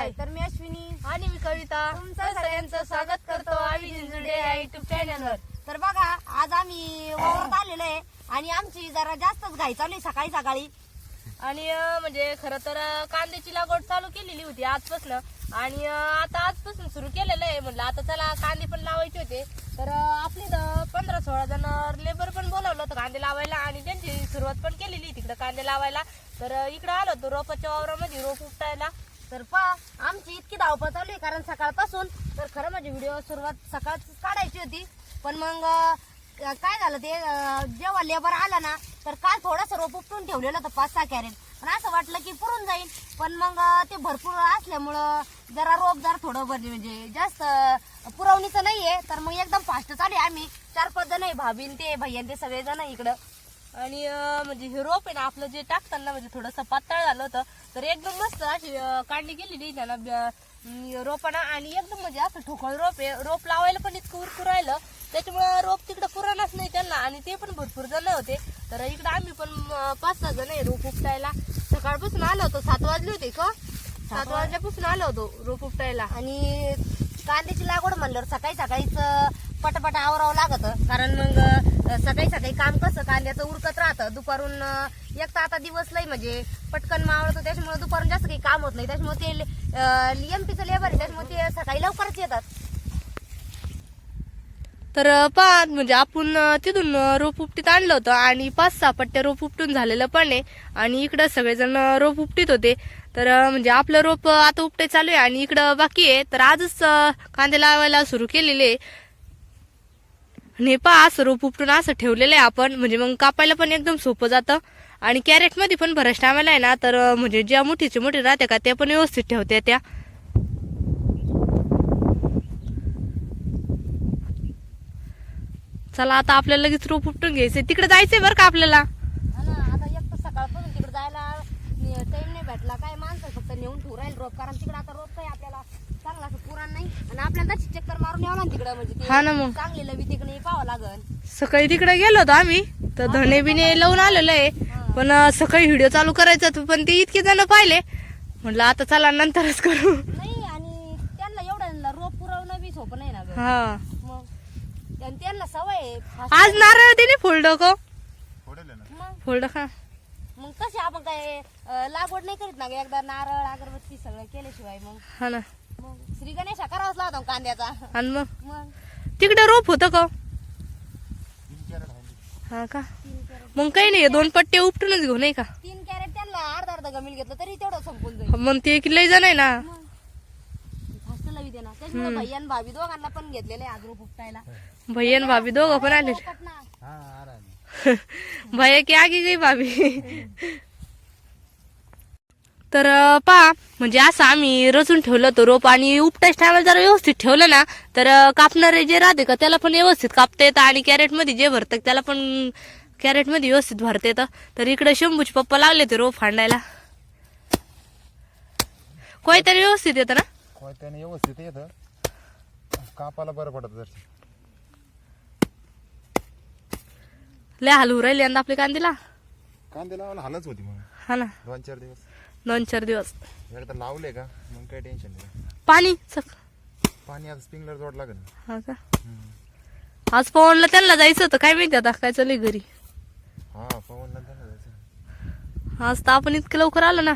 हाय. तर मी अश्विनी. आणि मी कविता. तुमचं सगळ्यांचं स्वागत करतो आम्ही जिंजुडे या युट्यूब चॅनलवर तर बघा आज आम्ही वावरात आलेलो आहे आणि आमची जरा जास्तच घाई चालू आहे सकाळी सकाळी. आणि अं, म्हणजे खरं तर अं, कांद्याची लागवड चालू केलेली होती आजपासून. आणि अं, आता आजपासून सुरू केलेलं आहे म्हणलं आता चला कांदे पण लावायचे होते. तर अं, आपली इथं पंधरा सोळा जण लेबर पण बोलावलं होतं कांदे लावायला आणि त्यांची सुरुवात पण केलेली तिकडे कांदे लावायला. तर अं, इकडं आलो होतो रोपाच्या वावरामध्ये रोप उपटायला. तर पहा आमची इतकी धावपळ चालू आहे कारण सकाळपासून तर खरं माझी व्हिडिओ सुरुवात सकाळच काढायची होती. पण मग काय झालं ते जेव्हा लेबर आला ना तर काल थोडंसं रोप उपटून ठेवलेलं होतं पाच सहा कॅरेट. पण असं वाटलं की पुरून जाईल. पण मग ते भरपूर असल्यामुळं जरा रोप जरा थोडं म्हणजे म्हणजे जास्त पुरवणीचं नाही आहे तर मग एकदम फास्ट चालू आहे आम्ही. चार पाच जण आहे भाबीन ते भैयान ते सगळेजण इकडं. आणि म्हणजे हे रोप आहे ना आपलं जे टाकताना म्हणजे थोडंसं पातळ झालं होतं तर एकदम मस्त अशी अं, काढणी केलेली त्याला रोपाना. आणि एकदम म्हणजे असं ठोकळ रोप आहे. रोप लावायला पण इतकं उरकू राहिलं त्याच्यामुळे रोप तिकडं पुराणाच नाही त्यांना. आणि ते पण भरपूर जण होते. तर इकडं आम्ही पण पाच सहा जण आहे रोप उपटायला. सकाळपासून आलो होतो. सात वाजले होते का? सात वाजल्यापासून आलो होतो रोप उपटायला. आणि कांद्याची लागवड म्हणल्यावर सकाळी सकाळीच पटापट आवरावं लागत. कारण मग सकाळी सकाळी काम कसं कांद्याचं उरकत राहतं. दुपारून एक तर आता दिवस लई म्हणजे पटकन मावळतो त्याच्यामुळे दुपारून जास्त काही काम होत नाही. त्याच्यामुळे ते एमपीचं लेबर आहे त्याच्यामुळे ते सकाळी लवकरच येतात. तर पा म्हणजे आपण तिथून रोप उपटीत आणलं होतं आणि पाच सहा पट्ट्या रोप उपटून झालेलं पण आहे. आणि इकडं सगळेजण रोप उपटीत होते. तर म्हणजे आपलं रोप आता उपटे चालू आहे आणि इकडं बाकी आहे. तर आजच कांदे लावायला सुरू केलेले आहे. आणि पा असं रोप उपटून असं ठेवलेलं आहे आपण. म्हणजे मग कापायला पण एकदम सोपं जातं. आणि कॅरेटमध्ये पण बऱ्याच टायमाला आहे ना तर म्हणजे ज्या मोठीचे मोठे राहते का त्या पण व्यवस्थित ठेवते त्या. चला आता आपल्याला लगेच रोप उपटून घ्यायचंय. तिकडे जायचंय बरं का आपल्याला? ना आता एक तर सकाळपासून तिकडे जायला टाइम नाही भेटला. काय माणसं फक्त नेऊन ठेवू राहील रोप कारण तिकडे आता रोप काय आपल्याला. चांगला असं पुराण नाही. आणि आपल्याला तशी चक्कर मारून यावं ना तिकडे म्हणजे हा ना मग. चांगली लवी तिकडे पाहावं लागल. सकाळी तिकडे गेलो होतो आम्ही. तर धणे बिणे लावून आलेलो आहे. पण सकाळी व्हिडिओ चालू करायचा होता, पण ते इतके जण पाहिले. म्हटलं आता चला नंतरच करू. नाही आणि त्यांना एवढं रोप पुरवणं बी सोपं नाही ना गं. हा. मग आणि त्यांना सवय आहे. आज नारळ दिली फुल डोकं मग? फुल डोका मग कसे आपण काय अं, लागवड नाही करीत ना गं? एकदा नारळ अगरबत्ती सगळं केल्याशिवाय मग. हा ना. श्री गणेशा करावाच लागतो कांद्याचा. आणि मग? मग? तिकडे रोप होतं का हा? का? तीन कॅरेट. मग काही नाही दोन पट्टे उपटूनच घेऊ नाही का? तीन कॅरेट त्यांना अर्धा अर्धा गमील घेतलं तरी तेवढं संपून जाईल. मग ते की लय जण आहे ना? मग? फास्ट लवी दे ना त्याच्यामुळे भैया आणि भाभी दोघांना पण घेतलेले आज रोप उपटायला. भैया भाभी दोघं पण आले. पोपट ना. भैया की आगी गई भाभी? तर अं, पा म्हणजे असं आम्ही रचून ठेवलं होतं रोप आणि उपटाच टायमाला जर व्यवस्थित ठेवलं ना तर कापणारे जे राहते का त्याला पण व्यवस्थित कापता येतं आणि कॅरेटमध्ये जे भरतं त्याला पण कॅरेटमध्ये व्यवस्थित भरता येतं. तर इकडे शंभूचे पप्पा लागले ते रोप फांडायला कोयतरी व्यवस्थित येतं ना? त्याने व्यवस्थित येतं. कापाला बरं पडत जर. लय हलवू राहिले यंदा आपल्या कांदीला. कांदे लावायला हालच होती मग हा ना. दोन चार दिवस. दोन चार दिवस. एकदा लावले का? मग काही टेन्शन नाही. पाणी सक- पाणी आता स्प्रिंगलर जोड लागेल ना. हा का? आज पवनला त्यांना जायचं होतं. काय माहिती आता काय चालू घरी. हा पवनला त्यांना जायचं आज तर आपण इतकं लवकर आलो ना.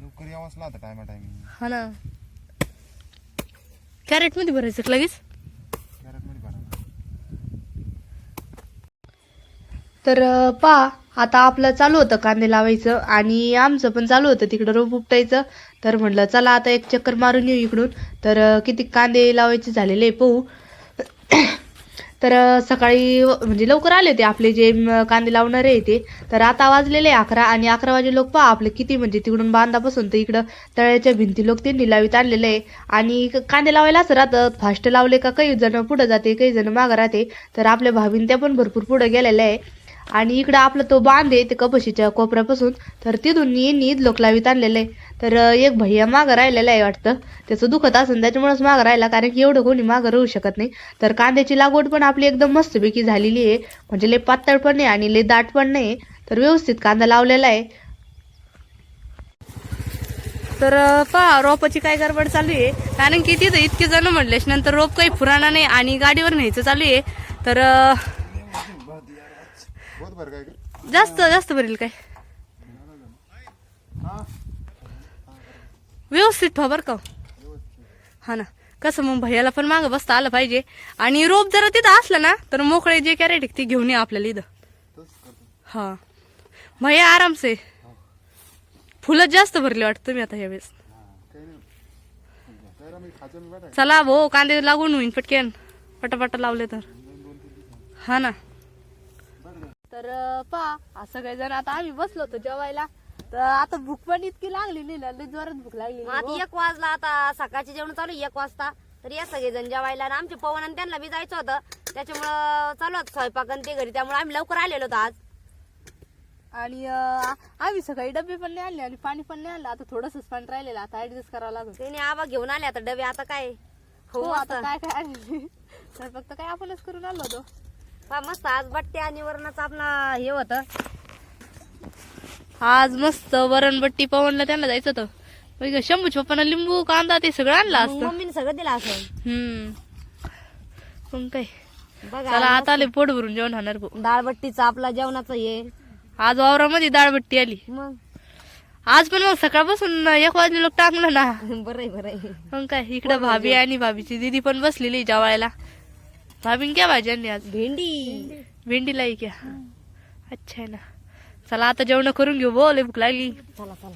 लवकर यावंच लागतं टायमा टायमिंग हा ना. कॅरेटमध्ये भरायचं का लगेच कॅरेटमध्ये भरा तर पा आता आपलं चालू होतं कांदे लावायचं आणि आमचं पण चालू होतं तिकडं रोप उपटायचं. तर म्हटलं चला आता एक चक्कर मारून येऊ इकडून. तर किती कांदे लावायचे झालेले आहे पाहू. तर सकाळी म्हणजे लवकर आले होते आपले जे कांदे लावणारे आहे ते. तर आता वाजलेले आहे अकरा आणि अकरा वाजे लोक पहा आपले किती म्हणजे तिकडून बांधापासून तर इकडं तळ्याच्या भिंती लोक त्यांनी लावीत आणलेले आहे. आणि कांदे लावायला असं राहतं फास्ट लावले का काही जण पुढं जाते काही जण मागं राहते. तर आपल्या भाभीन त्या पण भरपूर पुढं गेलेल्या आहे. आणि इकडं आपलं तो बांध आहे ते कपशीच्या कोपऱ्यापासून. तर तिथून यांनी लोक लावीत आणलेलं आहे. तर एक भैया मागं राहिलेला आहे वाटतं. त्याचं दुखत असेल त्याच्यामुळेच मागं राहिला कारण की एवढं कोणी मागं राहू शकत नाही. तर कांद्याची लागवड पण आपली एकदम मस्तपैकी झालेली आहे. म्हणजे लय पातळ पण नाही आणि लय दाट पण नाही. तर व्यवस्थित कांदा लावलेला आहे. तर पहा रोपाची काय गडबड चालू आहे. कारण की तिथं इतके जण म्हणलेस नंतर रोप काही पुराणा नाही आणि गाडीवर न्यायचं चालू आहे. तर अं, बहुत भर काय का जास्त जास्त भरेल काय? व्यवस्थित ठेवा बरं का. हा ना. कसं मग भैयाला पण मागं बसता आलं पाहिजे. आणि रोप जरा तिथं असलं ना तर मोकळे जे कॅरेट ते घेऊन ये आपल्याला इथं. हा. भैया आरामसे. फुलं जास्त भरली वाटतं तुम्ही आता यावेळेस मी मी चला भो कांदे लागून होईन पटकन. पटापटा लावले तर. हा ना. तर पा असं काही जण आता आम्ही बसलो होतो जेवायला. तर आता भूक पण इतकी लागली नाही ना लय जोरात भूक लागली आता एक वाजला आता सकाळचे जेवण चालू एक वाजता. तर या सगळेजण जेवायला आणि आमचे पवन आणि त्यांना बी जायचं होतं. त्याच्यामुळं चालू होतं स्वयंपाक आणि ते घरी. त्यामुळे आम्ही लवकर आलेलो होतो आज. आणि अं, आम्ही सकाळी डबे पण नाही आणले आणि पाणी पण नाही आणलं. आता थोडंसंच पाणी राहिलेलं आता ऍडजस्ट करावं लागेल. त्याने आबा घेऊन आले आता डबे. आता काय? हो हो आता काय काय आणले? तर फक्त काय आपणच करून आलो होतो. मस्त आज बट्टे आणि वरणाचं आपला हे होतं. आज मस्त वरणबट्टी पवनला त्यांना जायचं होतं. मग शंभू पप्पानं लिंबू कांदा ते सगळं आणलं असतं. मम्मीने सगळं दिलं असं हम्म. मग काय? बघा आता आले पोट भरून जेवण होणार भाऊ डाळबट्टीचं आपला जेवणाचं हे. आज वावरामध्ये डाळबट्टी आली. मग? आज पण मग सकाळपासून एक वाजले लोक टाकलं ना. बरं बरं मग काय इकडं भाभी आणि भाभीची दीदी पण बसलेली जेवायला. भाभीन क्या भाजी आणली आज? भेंडी। भेंडीला क्या? अच्छा आहे ना। चला आता जेवण करून घेऊ बोल भूक लागली. चला चला.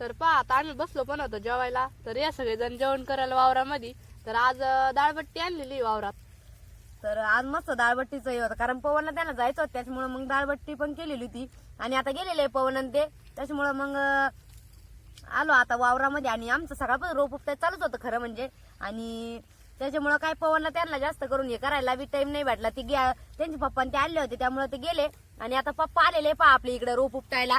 तर पहा आता आम्ही बसलो पण होतो जेवायला. तर या सगळेजण जेवण करायला वावरामध्ये. तर आज अं, डाळबट्टी आणलेली आहे वावरात. तर आज मस्त डाळबट्टीचं हे होतं कारण पवनला त्यांना जायचं होतं त्याच्यामुळे मग डाळबट्टी पण केलेली होती. आणि आता गेलेले आहे पवन आणि ते. त्याच्यामुळं मग आलो आता वावरामध्ये आणि आमचं सकाळपासून रोप उपटाय चालूच होतं खरं म्हणजे. आणि त्याच्यामुळं काय पवनला त्यांना जास्त करून हे करायला बी टाइम नाही भेटला. ते गे- त्यांचे पप्पा ते आले होते त्यामुळे ते गेले. आणि आता पप्पा आलेले पहा आपल्या इकडे रोप उपटायला.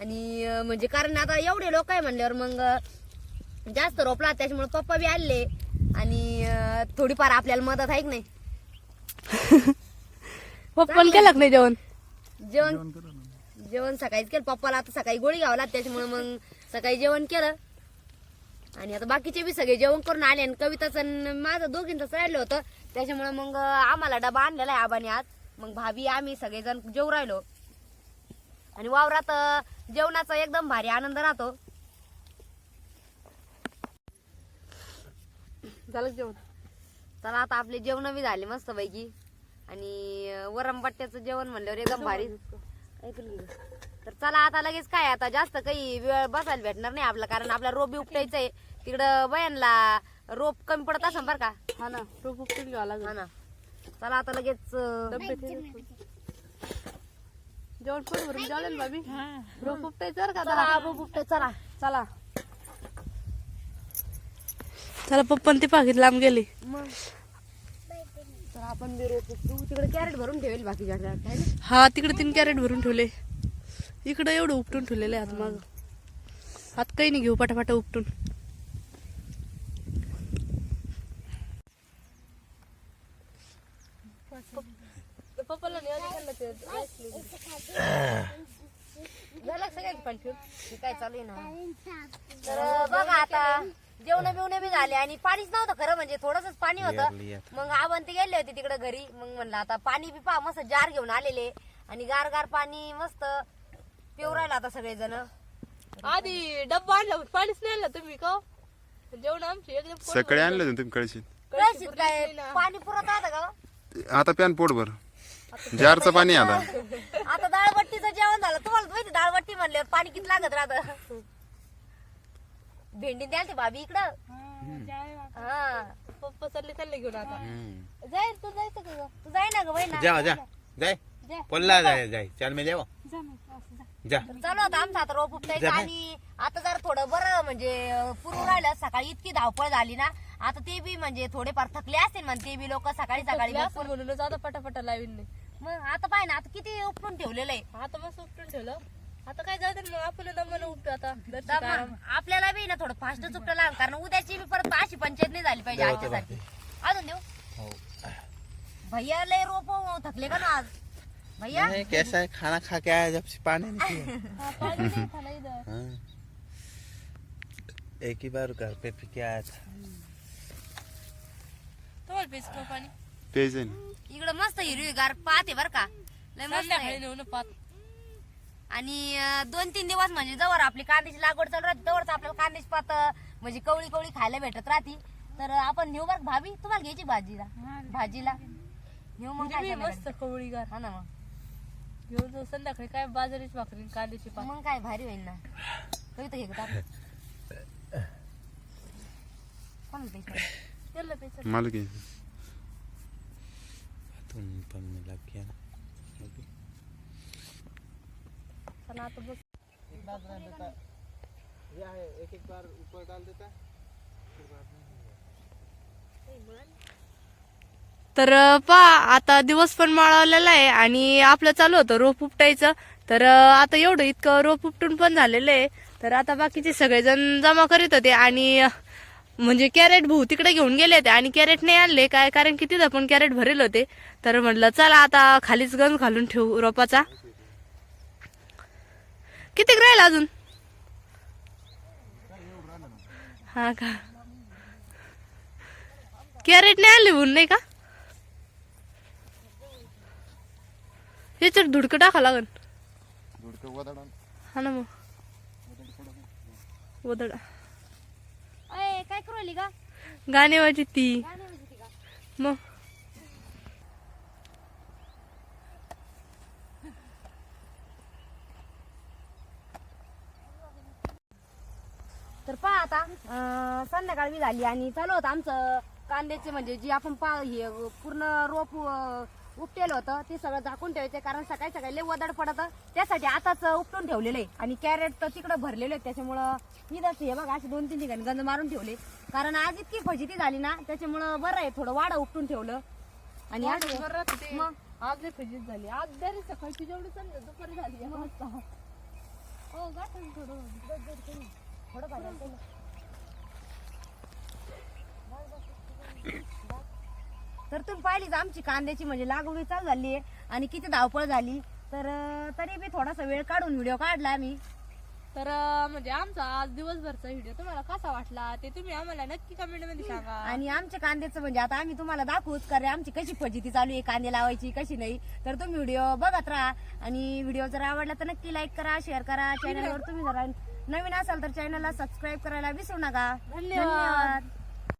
आणि म्हणजे कारण आता एवढे लोक आहे म्हणल्यावर मग जास्त रोपला त्याच्यामुळे पप्पा बी आले आणि थोडीफार आपल्याला मदत आहे की नाही? पप्पान केलं नाही जेवण? जेवण जेवण सकाळीच केलं. पप्पाला आता सकाळी गोळी घ्यावं लागते त्याच्यामुळे मग सकाळी जेवण केलं. आणि आता बाकीचे बी सगळे जेवण करून आले आणि कविताचं आणि माझं दोघींचं राहिलं होतं. त्याच्यामुळे मग आम्हाला डबा आणलेला आहे आबाने आज. मग भाभी आम्ही सगळेजण जेव राहिलो. आणि वावरात जेवणाचा एकदम भारी आनंद राहतो. झालं जेवण? चला आता आपले जेवण बी झाले मस्त पैकी आणि अं, जेवण म्हणल्यावर एकदम भारी. ऐकून घे. तर चला आता लगेच काय आता जास्त काही वेळ बसायला भेटणार नाही आपला कारण आपला रोप बी उपटायचं आहे. तिकडं बयानला रोप कमी पडत असं बरं का? हा ना रोप उपटून घ्यावा लागेल. हा ना. चला आता लगेच. जेवण पोट भरून जेवलं ना भाभी? रोप उपटायचं बरं का चला. रोप उपटाय चला. चला. चला पप्पन ते पाकिट लांब गेले. मग? तर आपण बी रोप उपटू. तिकडे कॅरेट भरून ठेवेल ना? हा तिकडे तीन कॅरेट भरून ठेवले. इकडे एवढं उपटून ठेवलेलं आहे आता माग. हात काही नाही घेऊ पटापटा उपटून. पप्पाला झालं सगळ्यांची पण ठेवून काय चालू आहे ना? तर बघा आता जेवण बिवणे बी झाले आणि पाणीच नव्हतं खरं म्हणजे थोडंसंच पाणी होतं. मग आपण ते गेले होते तिकडे घरी. मग म्हणलं आता पाणी बी पहा मस्त जार घेऊन आलेले. आणि गार गार पाणी मस्त. पिऊ राहिलं आता सगळेजण. आधी डब्बा आणला पण पाणीच नाही आणलं तुम्ही का? जेवण आमची एकदम सकाळी आणलं होतं तुम्ही कळशीत? कळशीत काय? पाणी पुरत राहतं का? हो? आता प्यान पोटभर. जारचं पाणी आता. आता डाळबट्टीचं जेवण झालं. तुम्हाला माहिती डाळबट्टी म्हणल्यावर पाणी किती लागत राहत? भेंडी द्याल ते भाभी इकडं. हा. पप्पा चालले चालले घेऊन आता. जाय तू जायचं का गं? तू जाय ना ग जा जा. जाय. पल्ला जाय जाय. चाल मी देवा. जा. चालू आता आमचं आता रोप उपटायचं आणि आता जरा थोडं बरं म्हणजे पुरून राहिलं. सकाळी इतकी धावपळ झाली ना. आता ते बी म्हणजे थोडेफार थकले असतील म्हण ते बी लोक सकाळी सकाळी भरपूर- म्हणूनच आता पटापटा लावीन नाही मग आता पाय ना आता किती उपटून ठेवलेलं आहे आता मस्त उपटून ठेवलं. आता काय जाऊ दे मग आपण दमानं उपटू आता. घरची तर काय मग आपल्याला बी ना थोडं फास्ट चुकलं लागलं कारण उद्याची बी परत अशी पंचायत नाही झाली पाहिजे आजच्यासारखी. अजून देऊ? भैया लय रोप थकले का ना आज? भैया? नहीं, कैसा है? खाना खा के आया जब से पानी नहीं पिया हाँ। एक ही बार घर पे पी के आया था? पेजन। इकडं मस्त हिरवीगार पाहते बर का। लय मस्त आहे. आणि अं, दोन तीन दिवस म्हणजे जवळ आपली कांद्याची लागवड चालू राहते जवळच आपल्याला कांद्याची पात म्हणजे कवळी कवळी खायला भेटत राहते. तर आपण नेऊ बरं भाभी? तुम्हाला घ्यायची भाजीला? भाजीला? नेऊ मग काय म्हणजे मस्त? कवळी गार हा ना मग. घेऊन जाऊ संध्याकाळी काय बाजारीच भाकरी कांद्याची पात. मग काय भारी होईल ना. तो इथं घेतो आपण कोणाला पैसे? त्याला पैसे. मला घे. तुम पण में लग गया ना अभी। चला आता बस. तर पा पहा आता दिवस पण माळवलेला आहे आणि आपलं चालू होतं रोप उपटायचं. तर आता एवढं इतकं रोप उपटून पण झालेलं आहे. तर आता बाकीचे सगळेजण जमा करीत होते आणि म्हणजे कॅरेट भाऊ तिकडे घेऊन गेले होते आणि कॅरेट नाही आणले. काय कारण की तिथं पण कॅरेट भरेल होते. तर म्हटलं चला आता खालीच गंज घालून ठेवू रोपाचा. किती राहील अजून? हा का? कॅरेट नाही आणले भाऊ नाही का? याच्यात धुडकं टाका लागन. धुडकं वदाडा. हा ना मग. वदडा. अय काय करू राहिली का गाणे वाजी ती का? मग. तर पहा आता अं, संध्याकाळ बी झाली आणि चालू होतं आमचं कांद्याचे म्हणजे जी आपण पा हे पूर्ण रोप अं, उपटेलं होतं ते सगळं झाकून ठेवायचे कारण सकाळी सकाळी लय वदड पडत. त्यासाठी आताच उपटून ठेवलेलं आहे. आणि कॅरेट तर तिकडं भरलेले आहेत. त्याच्यामुळं इथंच हे बघा असे दोन तीन ठिकाणी गंज मारून ठेवले. कारण आज इतकी फजिती झाली ना त्याच्यामुळं बरं आहे थोडं वाडा उपटून ठेवलं. आणि आज. मग? आज लय फजित झाली. आज जरी सकाळची जेवढी चालली दुपारी झाली. हो गाठन थोडं. तर तुम्ही पाहिलीच आमची कांद्याची म्हणजे लागवड चालू झाली आहे आणि किती धावपळ झाली. तर अं, तरी बी थोडासा वेळ काढून व्हिडिओ काढला आम्ही. तर अं, म्हणजे आमचा आज दिवसभरचा व्हिडिओ तुम्हाला कसा वाटला? ते तुम्ही आम्हाला नक्की कमेंटमध्ये सांगा. आणि आमच्या कांद्याचं म्हणजे आता आम्ही तुम्हाला दाखवूच कारण आमची कशी फजिती चालू आहे कांदे लावायची कशी नाही. तर तुम्ही व्हिडिओ बघत राहा. आणि व्हिडिओ जर आवडला तर नक्की लाईक करा शेअर करा. चॅनलवर तुम्ही जरा नवीन असाल तर चॅनलला सबस्क्राईब करायला विसरू नका. धन्यवाद.